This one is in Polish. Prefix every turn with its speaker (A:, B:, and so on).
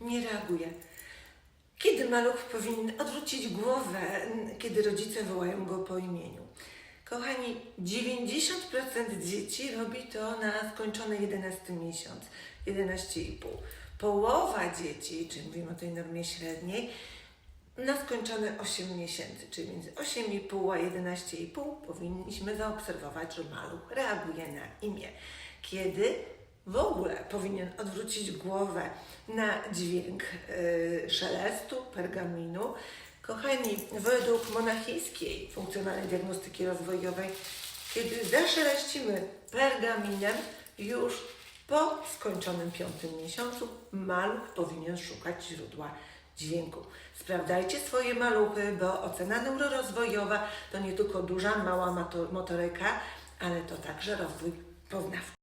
A: nie reaguje. Kiedy maluch powinien odwrócić głowę, kiedy rodzice wołają go po imieniu? Kochani, 90% dzieci robi to na skończony 11 miesiąc, 11,5. Połowa dzieci, czyli mówimy o tej normie średniej, na skończone 8 miesięcy, czyli między 8,5 a 11,5 powinniśmy zaobserwować, że maluch reaguje na imię. Kiedy w ogóle powinien odwrócić głowę na dźwięk yy, szelestu, pergaminu. Kochani, według monachijskiej funkcjonalnej diagnostyki rozwojowej, kiedy zaszeleścimy pergaminem, już po skończonym piątym miesiącu maluch powinien szukać źródła dźwięku. Sprawdzajcie swoje maluchy, bo ocena neurorozwojowa to nie tylko duża, mała motoryka, ale to także rozwój poznawczy.